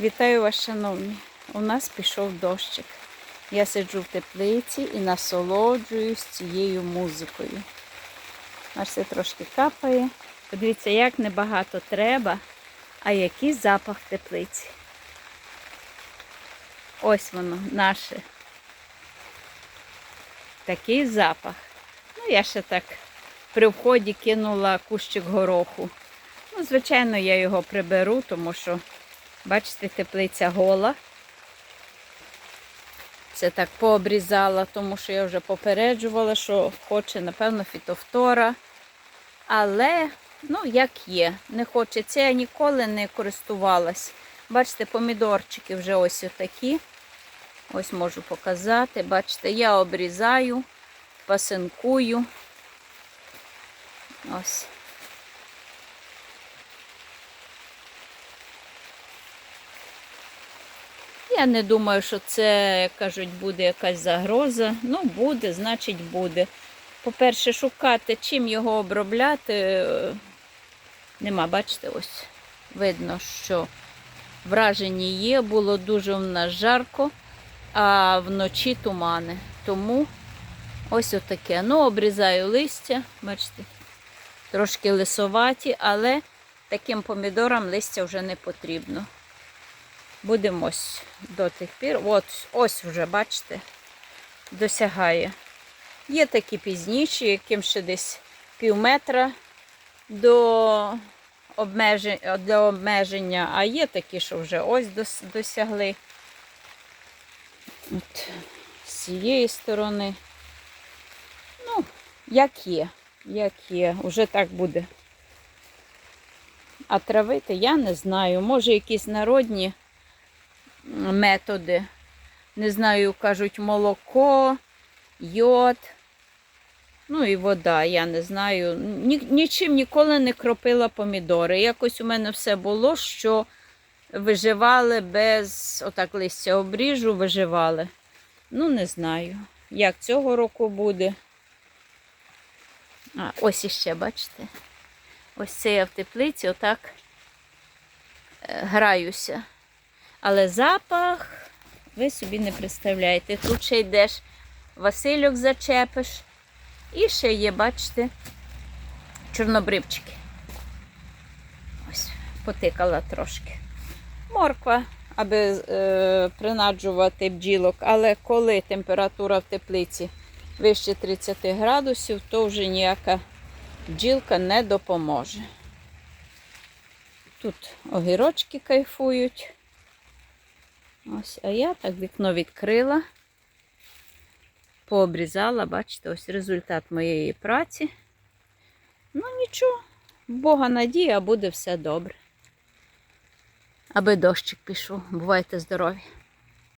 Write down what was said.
Вітаю вас, шановні! У нас пішов дощик. Я сиджу в теплиці і насолоджуюсь цією музикою. Аж це трошки капає. Подивіться, як небагато треба, а який запах теплиці. Ось воно, наше. Такий запах. Ну, я ще так при вході кинула кущик гороху. Ну, звичайно, я його приберу, тому що, бачите, теплиця гола. Це так пообрізала, тому що я вже попереджувала, що хоче, напевно, фітофтора. Але, ну, як є, не хоче. Це я ніколи не користувалась. Бачите, помідорчики вже ось отакі. Ось можу показати. Бачите, я обрізаю, пасинкую. Ось. Я не думаю, що це, як кажуть, буде якась загроза. Ну, буде, значить буде. По-перше, шукати, чим його обробляти. е, Нема, бачите, ось видно, що вражені є, було дуже в нас жарко, а вночі тумани. Тому ось отаке. Ну, обрізаю листя, бачите, трошки лисоваті, але таким помідорам листя вже не потрібно. Будемо ось до тих пір. От, ось вже, бачите, досягає. Є такі пізніші, яким ще десь пів метра до обмеження, для обмеження, а є такі, що вже ось дос- досягли. От, з цієї сторони. Ну, як є, як є, вже так буде. А травити я не знаю. Може, якісь народні методи. Не знаю, кажуть, молоко, йод. Ну і вода, я не знаю. Ні, нічим ніколи не кропила помідори. Якось у мене все було, що виживали без, отак листя обріжу, виживали. Ну, не знаю, як цього року буде. А, ось іще, бачите? Ось це я в теплиці, отак е, граюся. Але запах ви собі не представляєте. Тут ще йдеш, Васильок зачепиш. І ще є, бачите, чорнобривчики. Ось, потикала трошки. Морква, аби е, принаджувати бджілок, але коли температура в теплиці вище 30 градусів, то вже ніяка бджілка не допоможе. Тут огірочки кайфують. Ось, а я так вікно відкрила, пообрізала, бачите, ось результат моєї праці. Ну нічого, Бога надія, буде все добре. Аби дощик пішов. Бувайте здорові!